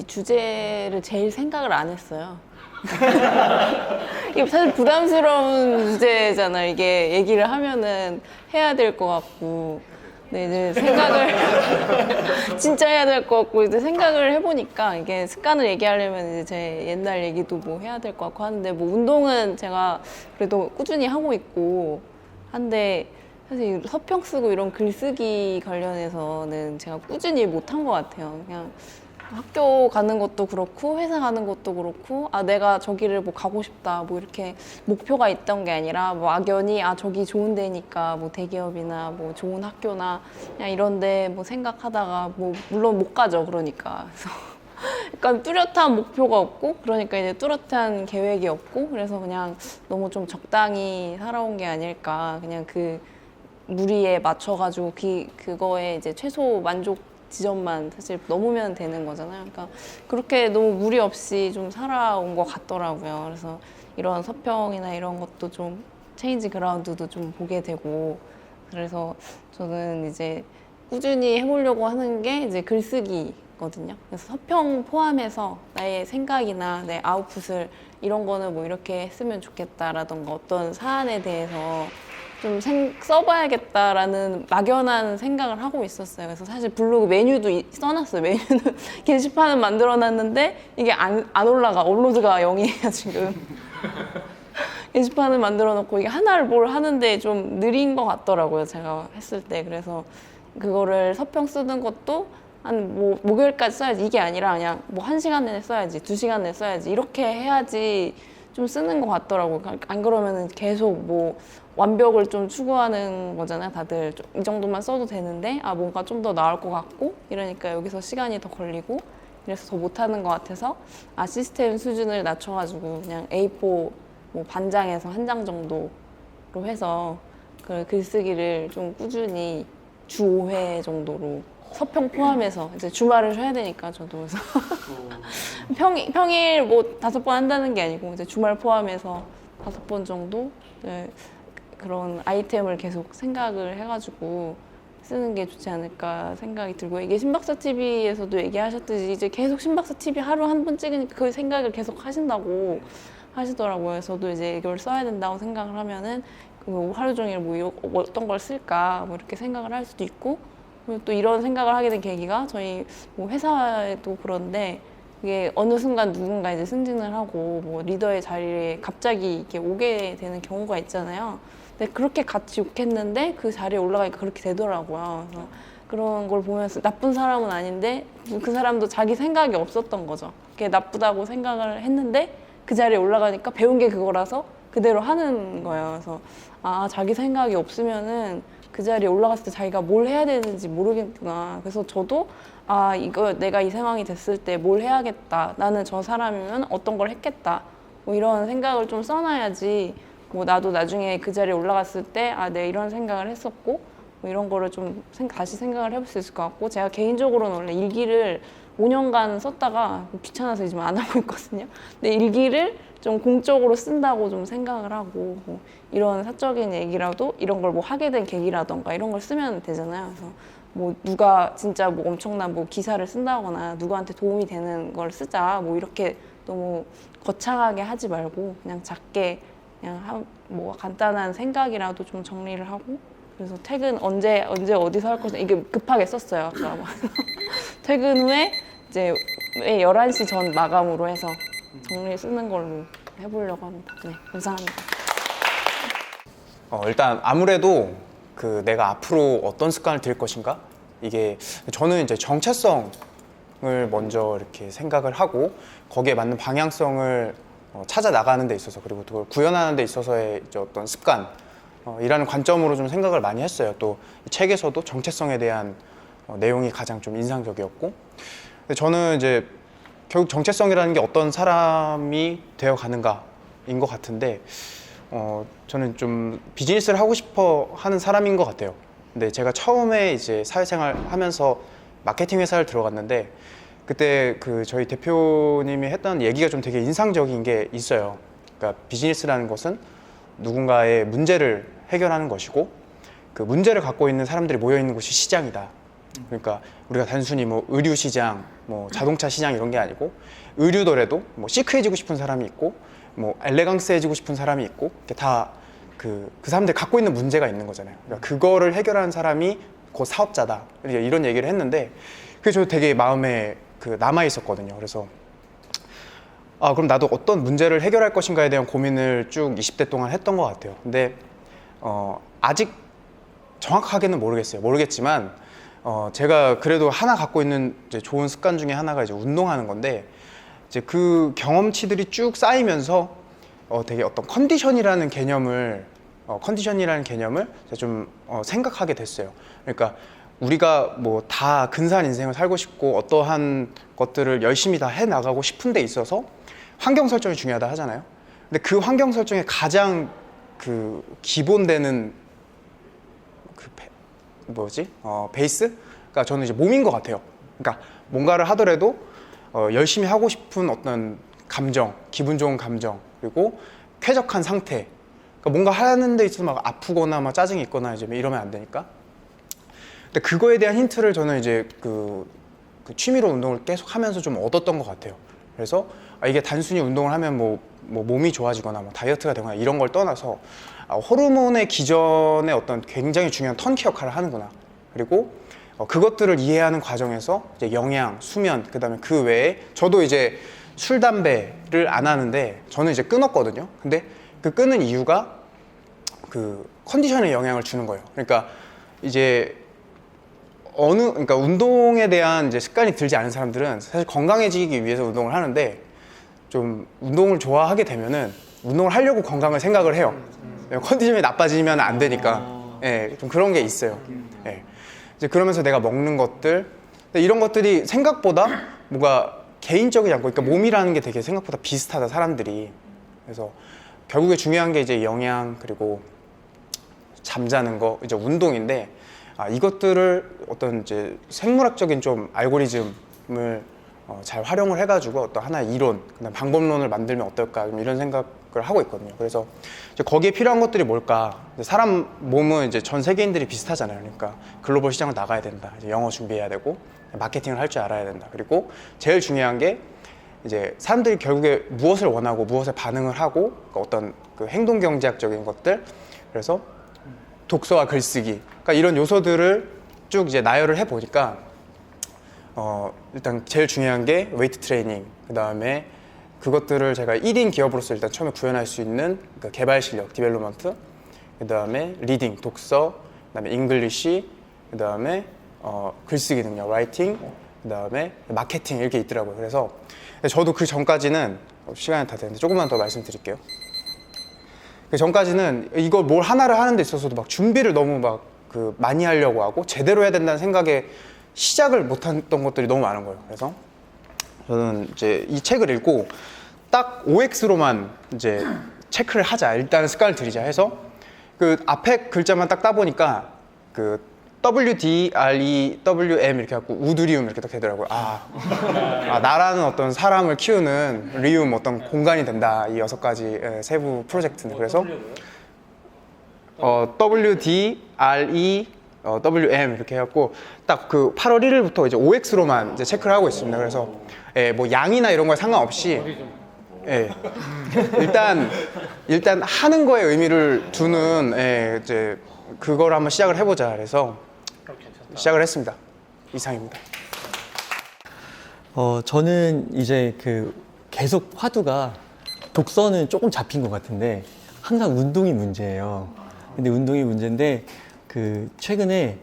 이 주제를 제일 생각을 안 했어요. 이게 사실 부담스러운 주제잖아요. 이게 얘기를 하면은 해야 될 것 같고. 네, 이제 생각을 진짜 해야 될 것 같고 이제 생각을 해보니까 이게 습관을 얘기하려면 이제 제 옛날 얘기도 뭐 해야 될 것 같고 하는데 뭐 운동은 제가 그래도 꾸준히 하고 있고 한데 사실 서평 쓰고 이런 글쓰기 관련해서는 제가 꾸준히 못한 것 같아요. 그냥 학교 가는 것도 그렇고 회사 가는 것도 그렇고 아 내가 저기를 뭐 가고 싶다 뭐 이렇게 목표가 있던 게 아니라 뭐 막연히 아 저기 좋은 데니까 뭐 대기업이나 뭐 좋은 학교나 그냥 이런데 뭐 생각하다가 뭐 물론 못 가죠 그러니까. 그래서 약간 뚜렷한 목표가 없고 그러니까 이제 뚜렷한 계획이 없고 그래서 그냥 너무 좀 적당히 살아온 게 아닐까. 그냥 그 무리에 맞춰가지고 그, 그거에 이제 최소 만족 지점만 사실 넘으면 되는 거잖아요. 그러니까 그렇게 너무 무리 없이 좀 살아온 것 같더라고요. 그래서 이런 서평이나 이런 것도 좀 체인지 그라운드도 좀 보게 되고 그래서 저는 이제 꾸준히 해보려고 하는 게 이제 글쓰기거든요. 그래서 서평 포함해서 나의 생각이나 내 아웃풋을 이런 거는 뭐 이렇게 했으면 좋겠다라던가 어떤 사안에 대해서 좀 생- 써봐야겠다라는 막연한 생각을 하고 있었어요. 그래서 사실 블로그 메뉴도 이- 써놨어요. 메뉴는 게시판은 만들어놨는데 이게 안, 안 올라가. 업로드가 0이에요, 지금. 게시판을 만들어 놓고 이게 하나를 뭘 하는데 좀 느린 것 같더라고요. 제가 했을 때. 그래서 그거를 서평 쓰는 것도 한 뭐 목요일까지 써야지 이게 아니라 그냥 뭐 한 시간 내내 써야지 두 시간 내내 써야지 이렇게 해야지 좀 쓰는 것 같더라고요. 안 그러면은 계속 뭐 완벽을 좀 추구하는 거잖아요. 다들 좀 이 정도만 써도 되는데 아 뭔가 좀 더 나을 것 같고 이러니까 여기서 시간이 더 걸리고 그래서 더 못하는 것 같아서 아 시스템 수준을 낮춰가지고 그냥 A4 뭐 반장에서 한 장 정도로 해서 그 글쓰기를 좀 꾸준히 주 5회 정도로 서평 포함해서 이제 주말을 쉬어야 되니까 저도 그래서 평일, 평일 뭐 다섯 번 한다는 게 아니고 이제 주말 포함해서 다섯 번 정도? 네, 그런 아이템을 계속 생각을 해가지고 쓰는 게 좋지 않을까 생각이 들고 이게 신박사 TV에서도 얘기하셨듯이 이제 계속 신박사 TV 하루 한 번 찍으니까 그 생각을 계속 하신다고 하시더라고요. 저도 이제 이걸 써야 된다고 생각을 하면은 그 하루 종일 뭐 이거 어떤 걸 쓸까 뭐 이렇게 생각을 할 수도 있고 또 이런 생각을 하게 된 계기가 저희 뭐 회사에도 그런데 이게 어느 순간 누군가 이제 승진을 하고 뭐 리더의 자리에 갑자기 이렇게 오게 되는 경우가 있잖아요. 근데 그렇게 같이 욕했는데 그 자리에 올라가니까 그렇게 되더라고요. 그래서 그런 걸 보면서 나쁜 사람은 아닌데 그 사람도 자기 생각이 없었던 거죠. 그게 나쁘다고 생각을 했는데 그 자리에 올라가니까 배운 게 그거라서 그대로 하는 거예요. 그래서 아 자기 생각이 없으면은 그 자리에 올라갔을 때 자기가 뭘 해야 되는지 모르겠구나. 그래서 저도 아 이거 내가 이 상황이 됐을 때 뭘 해야겠다. 나는 저 사람이면 어떤 걸 했겠다. 뭐 이런 생각을 좀 써놔야지. 뭐 나도 나중에 그 자리에 올라갔을 때 아 내가 이런 생각을 했었고 뭐 이런 거를 좀 생- 다시 생각을 해볼 수 있을 것 같고 제가 개인적으로는 원래 일기를 5년간 썼다가 귀찮아서 지금 안 하고 있거든요. 근데 일기를 좀 공적으로 쓴다고 좀 생각을 하고 뭐 이런 사적인 얘기라도 이런 걸 뭐 하게 된 계기라던가 이런 걸 쓰면 되잖아요. 그래서 뭐 누가 진짜 뭐 엄청난 뭐 기사를 쓴다거나 누구한테 도움이 되는 걸 쓰자 뭐 이렇게 너무 거창하게 하지 말고 그냥 작게 그냥 한, 뭐 간단한 생각이라도 좀 정리를 하고 그래서 퇴근 언제 언제 어디서 할 것이냐 이게 급하게 썼어요 아까 뭐. 퇴근 후에 이제 11시 전 마감으로 해서 정리 쓰는 걸로 해보려고 합니다. 네, 감사합니다. 어, 일단 아무래도 그 내가 앞으로 어떤 습관을 들일 것인가 이게 저는 이제 정체성을 먼저 이렇게 생각을 하고 거기에 맞는 방향성을 어, 찾아 나가는 데 있어서 그리고 그걸 구현하는 데 있어서의 이제 어떤 습관 어, 이라는 관점으로 좀 생각을 많이 했어요. 또이 책에서도 정체성에 대한 어, 내용이 가장 좀 인상적이었고 근데 저는 이제 결국 정체성이라는 게 어떤 사람이 되어 가는가인 것 같은데 어, 저는 좀 비즈니스를 하고 싶어 하는 사람인 것 같아요. 근데 제가 처음에 이제 사회생활 하면서 마케팅 회사를 들어갔는데 그때 그 저희 대표님이 했던 얘기가 좀 되게 인상적인 게 있어요. 그러니까 비즈니스라는 것은 누군가의 문제를 해결하는 것이고 그 문제를 갖고 있는 사람들이 모여 있는 곳이 시장이다. 그러니까 우리가 단순히 뭐 의류 시장, 뭐 자동차 시장 이런 게 아니고 의류더라도 뭐 시크해지고 싶은 사람이 있고 뭐 엘레강스해지고 싶은 사람이 있고 다그 그 사람들이 갖고 있는 문제가 있는 거잖아요. 그러니까 그거를 해결하는 사람이 곧 사업자다. 이런 얘기를 했는데 그게 저 되게 마음에 그 남아 있었거든요. 그래서 아 그럼 나도 어떤 문제를 해결할 것인가에 대한 고민을 쭉 20대 동안 했던 것 같아요. 근데 어, 아직 정확하게는 모르겠어요. 모르겠지만 어, 제가 그래도 하나 갖고 있는 이제 좋은 습관 중에 하나가 이제 운동하는 건데 이제 그 경험치들이 쭉 쌓이면서 어, 되게 어떤 컨디션이라는 개념을 어, 컨디션이라는 개념을 좀 어, 생각하게 됐어요. 그러니까 우리가 뭐 다 근사한 인생을 살고 싶고 어떠한 것들을 열심히 다 해 나가고 싶은 데 있어서 환경 설정이 중요하다 하잖아요. 근데 그 환경 설정의 가장 그 기본되는 그 베, 뭐지? 어, 베이스가 저는 이제 몸인 것 같아요. 그러니까 뭔가를 하더라도 어, 열심히 하고 싶은 어떤 감정, 기분 좋은 감정, 그리고 쾌적한 상태. 그러니까 뭔가 하는 데 있어서 막 아프거나 막 짜증이 있거나 이제 이러면 안 되니까. 근데 그거에 대한 힌트를 저는 이제 그, 그 취미로 운동을 계속 하면서 좀 얻었던 것 같아요. 그래서 아, 이게 단순히 운동을 하면 뭐, 뭐 몸이 좋아지거나 뭐 다이어트가 되거나 이런 걸 떠나서 아, 호르몬의 기전에 어떤 굉장히 중요한 턴키 역할을 하는구나. 그리고 어, 그것들을 이해하는 과정에서 이제 영양, 수면, 그다음에 그 외에 저도 이제 술, 담배를 안 하는데 저는 이제 끊었거든요. 근데 그 끊은 이유가 그 컨디션에 영향을 주는 거예요. 그러니까 이제 어느 그러니까 운동에 대한 이제 습관이 들지 않은 사람들은 사실 건강해지기 위해서 운동을 하는데 좀 운동을 좋아하게 되면은 운동을 하려고 건강을 생각을 해요. 컨디션이 나빠지면 안 되니까. 예, 좀 그런 게 있어요. 예. 이제 그러면서 내가 먹는 것들 근데 이런 것들이 생각보다 뭔가 개인적이지 않고 그러니까 몸이라는 게 되게 생각보다 비슷하다 사람들이. 그래서 결국에 중요한 게 이제 영양 그리고 잠자는 거 이제 운동인데 아, 이것들을 어떤 이제 생물학적인 좀 알고리즘을 어, 잘 활용을 해가지고 어떤 하나의 이론, 그다음 방법론을 만들면 어떨까 좀 이런 생각을 하고 있거든요. 그래서 거기에 필요한 것들이 뭘까? 사람 몸은 이제 전 세계인들이 비슷하잖아요. 그러니까 글로벌 시장을 나가야 된다. 영어 준비해야 되고 마케팅을 할 줄 알아야 된다. 그리고 제일 중요한 게 이제 사람들이 결국에 무엇을 원하고 무엇에 반응을 하고 그 어떤 그 행동 경제학적인 것들 그래서 독서와 글쓰기 그러니까 이런 요소들을 쭉 이제 나열을 해 보니까 어 일단 제일 중요한 게 웨이트 트레이닝 그 다음에 그것들을 제가 1인 기업으로서 일단 처음에 구현할 수 있는 그 개발 실력 디벨로먼트 그 다음에 리딩 독서 그 다음에 잉글리시 그 다음에 어, 글쓰기 능력 라이팅 그 다음에 마케팅 이렇게 있더라고요. 그래서 저도 그 전까지는 시간이 다 됐는데 조금만 더 말씀드릴게요. 그 전까지는 이걸 뭘 하나를 하는 데 있어서도 막 준비를 너무 막 그 많이 하려고 하고 제대로 해야 된다는 생각에 시작을 못 했던 것들이 너무 많은 거예요. 그래서 저는 이제 이 책을 읽고 딱 OX로만 이제 체크를 하자. 일단 습관을 들이자 해서 그 앞에 글자만 딱 따보니까 그 W D R E W M 이렇게 갖고 우드리움 이렇게 딱 되더라고요. 아, 아, 나라는 어떤 사람을 키우는 리움 어떤 공간이 된다. 이 여섯 가지 예, 세부 프로젝트는 그래서 어, W D R E 어, W M 이렇게 해갖고 딱 그 8월 1일부터 이제 OX로만 이제 체크를 하고 있습니다. 그래서 예, 뭐 양이나 이런 거에 상관없이 예, 일단 일단 하는 거에 의미를 두는 예, 이제 그걸 한번 시작을 해보자. 그래서 시작을 했습니다. 이상입니다. 어, 저는 이제 그 계속 화두가 독서는 조금 잡힌 것 같은데 항상 운동이 문제예요. 근데 운동이 문제인데 그 최근에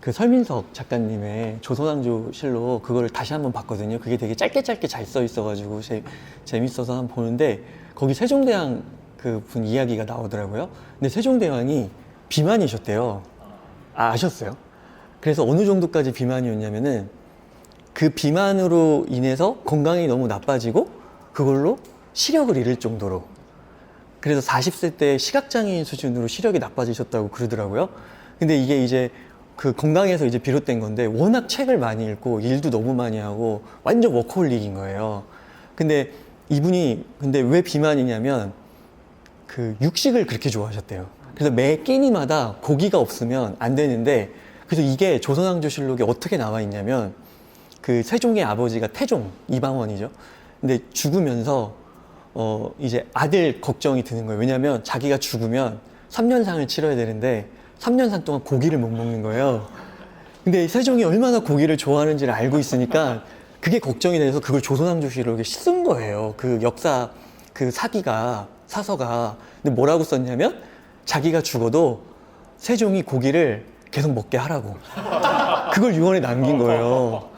그 설민석 작가님의 조선왕조 실로 그거를 다시 한번 봤거든요. 그게 되게 짧게 짧게 잘 써 있어가지고 재, 재밌어서 한번 보는데 거기 세종대왕 그 분 이야기가 나오더라고요. 근데 세종대왕이 비만이셨대요. 아, 아셨어요? 그래서 어느 정도까지 비만이었냐면은 그 비만으로 인해서 건강이 너무 나빠지고 그걸로 시력을 잃을 정도로 그래서 40세 때 시각장애인 수준으로 시력이 나빠지셨다고 그러더라고요. 근데 이게 이제 그 건강에서 이제 비롯된 건데 워낙 책을 많이 읽고 일도 너무 많이 하고 완전 워커홀릭인 거예요. 근데 이분이 근데 왜 비만이냐면 그 육식을 그렇게 좋아하셨대요. 그래서 매 끼니마다 고기가 없으면 안 되는데 그래서 이게 조선왕조실록에 어떻게 나와 있냐면 그 세종의 아버지가 태종 이방원이죠. 근데 죽으면서 어 이제 아들 걱정이 드는 거예요. 왜냐하면 자기가 죽으면 3년상을 치러야 되는데 3년상 동안 고기를 못 먹는 거예요. 근데 세종이 얼마나 고기를 좋아하는지를 알고 있으니까 그게 걱정이 돼서 그걸 조선왕조실록에 쓴 거예요. 그 역사 그 사기가 사서가 근데 뭐라고 썼냐면 자기가 죽어도 세종이 고기를 계속 먹게 하라고 그걸 유언에 남긴 거예요.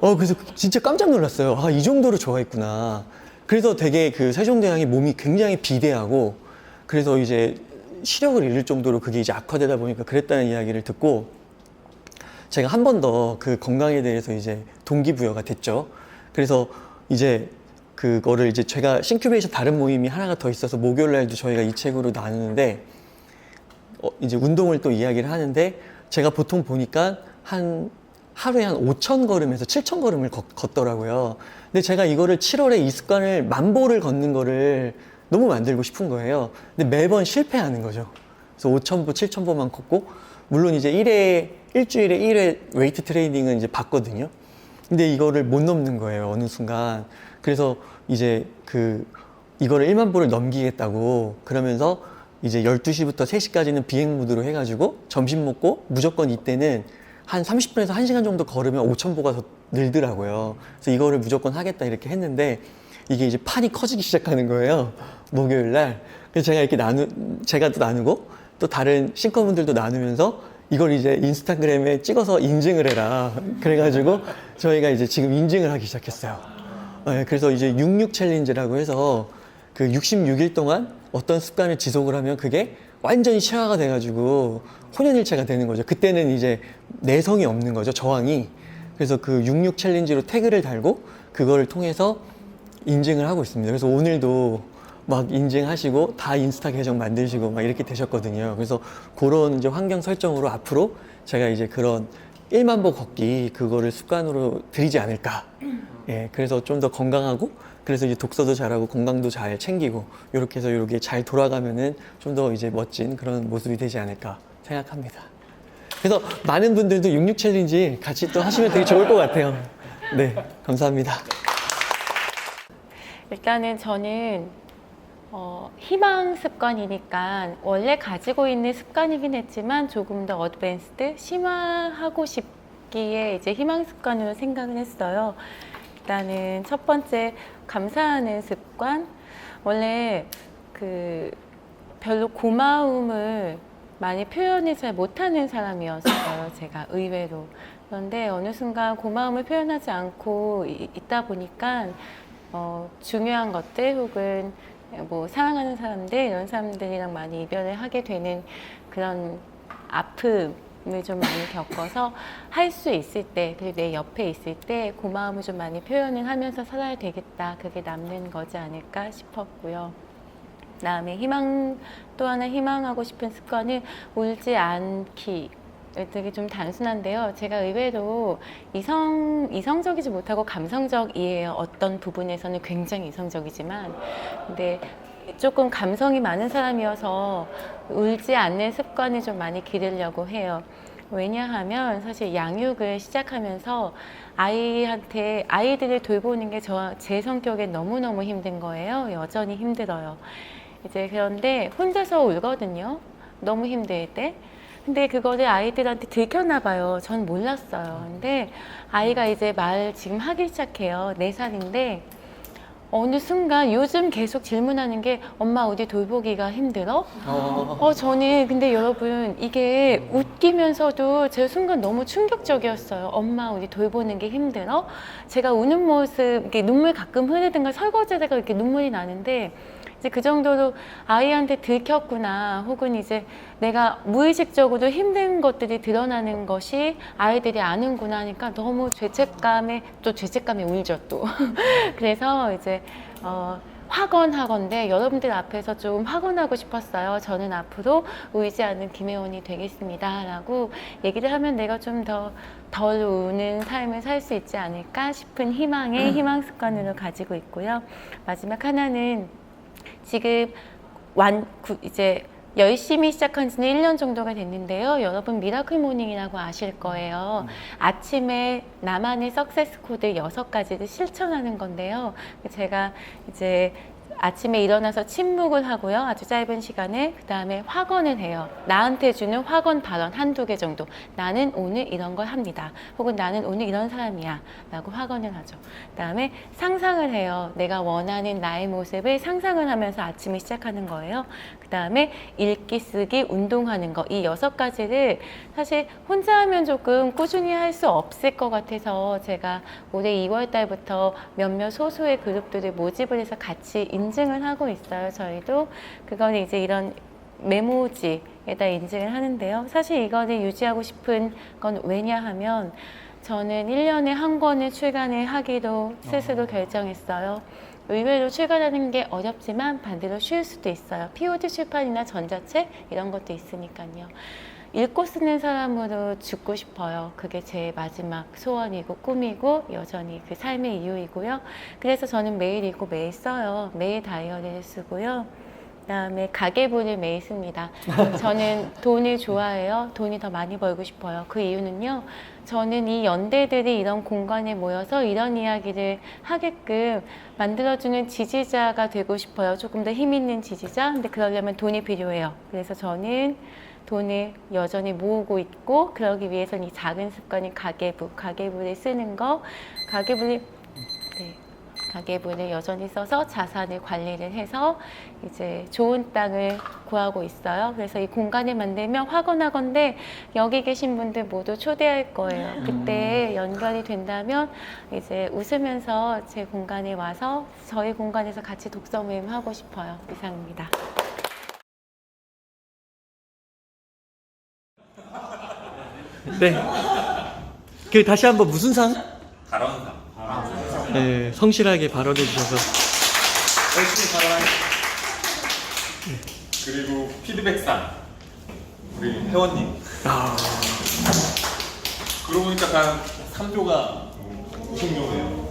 어 그래서 진짜 깜짝 놀랐어요. 아 이 정도로 좋아했구나. 그래서 되게 그 세종대왕의 몸이 굉장히 비대하고 그래서 이제 시력을 잃을 정도로 그게 이제 악화되다 보니까 그랬다는 이야기를 듣고 제가 한 번 더 그 건강에 대해서 이제 동기부여가 됐죠. 그래서 이제 그거를 이제 제가 싱큐베이션 다른 모임이 하나가 더 있어서 목요일 날도 저희가 이 책으로 나누는데 어, 이제 운동을 또 이야기를 하는데 제가 보통 보니까 한 하루에 한 5천 걸음에서 7천 걸음을 걷, 걷더라고요. 근데 제가 이거를 7월에 이 습관을 만보를 걷는 거를 너무 만들고 싶은 거예요. 근데 매번 실패하는 거죠. 그래서 5,000보, 7,000보만 걷고, 물론 이제 1회, 일주일에 1회 웨이트 트레이닝은 이제 받거든요. 근데 이거를 못 넘는 거예요, 어느 순간. 그래서 이제 그, 이거를 1만 보를 넘기겠다고 그러면서 이제 12시부터 3시까지는 비행 모드로 해가지고 점심 먹고 무조건 이때는 한 30분에서 1시간 정도 걸으면 5,000보가 더 늘더라고요. 그래서 이거를 무조건 하겠다 이렇게 했는데 이게 이제 판이 커지기 시작하는 거예요. 목요일 날. 그래서 제가 이렇게 나누, 제가 또 나누고 또 다른 싱커분들도 나누면서 이걸 이제 인스타그램에 찍어서 인증을 해라. 그래가지고 저희가 이제 지금 인증을 하기 시작했어요. 네, 그래서 이제 66 챌린지라고 해서 그 66일 동안 어떤 습관을 지속을 하면 그게 완전히 체화가 돼가지고 혼연일체가 되는 거죠. 그때는 이제 내성이 없는 거죠. 저항이. 그래서 그 66 챌린지로 태그를 달고 그거를 통해서 인증을 하고 있습니다. 그래서 오늘도 막 인증하시고 다 인스타 계정 만드시고 막 이렇게 되셨거든요. 그래서 그런 이제 환경 설정으로 앞으로 제가 이제 그런 1만 보 걷기 그거를 습관으로 들이지 않을까. 예, 그래서 좀 더 건강하고 그래서 이제 독서도 잘하고 건강도 잘 챙기고 이렇게 해서 이렇게 잘 돌아가면은 좀 더 이제 멋진 그런 모습이 되지 않을까 생각합니다. 그래서 많은 분들도 66 챌린지 같이 또 하시면 되게 좋을 것 같아요. 네, 감사합니다. 일단은 저는 어, 희망 습관이니까 원래 가지고 있는 습관이긴 했지만 조금 더 어드밴스드 심화하고 싶기에 이제 희망 습관으로 생각을 했어요. 일단은 첫 번째 감사하는 습관. 원래 그 별로 고마움을 많이 표현을 잘 못하는 사람이었어요. 제가 의외로. 그런데 어느 순간 고마움을 표현하지 않고 이- 있다 보니까 어, 중요한 것들 혹은 뭐 사랑하는 사람들 이런 사람들이랑 많이 이별을 하게 되는 그런 아픔을 좀 많이 겪어서 할 수 있을 때 그리고 내 옆에 있을 때 고마움을 좀 많이 표현을 하면서 살아야 되겠다 그게 남는 거지 않을까 싶었고요. 그다음에 희망 또 하나 희망하고 싶은 습관은 울지 않기. 되게 좀 단순한데요. 제가 의외로 이성 이성적이지 못하고 감성적이에요. 어떤 부분에서는 굉장히 이성적이지만, 근데 조금 감성이 많은 사람이어서 울지 않는 습관을 좀 많이 기르려고 해요. 왜냐하면 사실 양육을 시작하면서 아이한테 아이들을 돌보는 게 저 제 성격에 너무너무 힘든 거예요. 여전히 힘들어요. 이제 그런데 혼자서 울거든요. 너무 힘들 때. 근데 그거를 아이들한테 들켰나 봐요. 전 몰랐어요. 근데 아이가 이제 말 지금 하기 시작해요. 네살인데 어느 순간 요즘 계속 질문하는 게 엄마 어디 돌보기가 힘들어? 어, 저는 근데 여러분 이게 웃기면서도 제 순간 너무 충격적이었어요. 엄마 우리 돌보는 게 힘들어? 제가 우는 모습, 이렇게 눈물 가끔 흐르든가 설거지하다가 이렇게 눈물이 나는데 이제 그 정도로 아이한테 들켰구나 혹은 이제 내가 무의식적으로 힘든 것들이 드러나는 것이 아이들이 아는구나 하니까 너무 죄책감에 또 죄책감에 울죠 또 그래서 이제 어, 확언하건데 여러분들 앞에서 좀 확언하고 싶었어요. 저는 앞으로 울지 않는 김혜원이 되겠습니다. 라고 얘기를 하면 내가 좀 더 덜 우는 삶을 살 수 있지 않을까 싶은 희망의 희망 습관으로 가지고 있고요. 마지막 하나는 지금 완 구- 이제 열심히 시작한 지는 1년 정도가 됐는데요. 여러분 미라클 모닝이라고 아실 거예요. 아침에 나만의 석세스 코드 여섯 가지를 실천하는 건데요. 제가 이제 아침에 일어나서 침묵을 하고요. 아주 짧은 시간에 그 다음에 확언을 해요. 나한테 주는 확언 발언 한두 개 정도. 나는 오늘 이런 걸 합니다. 혹은 나는 오늘 이런 사람이야. 라고 확언을 하죠. 그 다음에 상상을 해요. 내가 원하는 나의 모습을 상상을 하면서 아침을 시작하는 거예요. 그 다음에 읽기, 쓰기, 운동하는 거. 이 여섯 가지를 사실 혼자 하면 조금 꾸준히 할 수 없을 것 같아서 제가 올해 2월 달부터 몇몇 소수의 그룹들을 모집을 해서 같이 인 증을 하고 있어요. 저희도. 그거는 이제 이런 메모지에다 인증을 하는데요. 사실 이거를 유지하고 싶은 건 왜냐하면 저는 1년에 한 권을 출간을 하기로 스스로 결정했어요. 의외로 출간하는 게 어렵지만 반대로 쉬울 수도 있어요. POD 출판이나 전자책 이런 것도 있으니까요. 읽고 쓰는 사람으로 죽고 싶어요. 그게 제 마지막 소원이고 꿈이고 여전히 그 삶의 이유이고요. 그래서 저는 매일 읽고 매일 써요. 매일 다이어리를 쓰고요. 그다음에 가계부를 매일 씁니다. 저는 돈을 좋아해요. 돈이 더 많이 벌고 싶어요. 그 이유는요. 저는 이 연대들이 이런 공간에 모여서 이런 이야기를 하게끔 만들어주는 지지자가 되고 싶어요. 조금 더 힘 있는 지지자. 근데 그러려면 돈이 필요해요. 그래서 저는 돈을 여전히 모으고 있고 그러기 위해서는 이 작은 습관인 가계부, 가계부를 쓰는 거, 가계부를 네, 가계부를 여전히 써서 자산을 관리를 해서 이제 좋은 땅을 구하고 있어요. 그래서 이 공간을 만들면 화건하건데 여기 계신 분들 모두 초대할 거예요. 그때 연결이 된다면 이제 웃으면서 제 공간에 와서 저희 공간에서 같이 독서 모임 하고 싶어요. 이상입니다. 네. 그 다시 한번 무슨 상? 발언상. 네, 성실하게 발언해 주셔서 열심히 발언. 그리고 피드백상. 우리 회원님. 아, 그러고 보니까 한 3조가 우승조네요.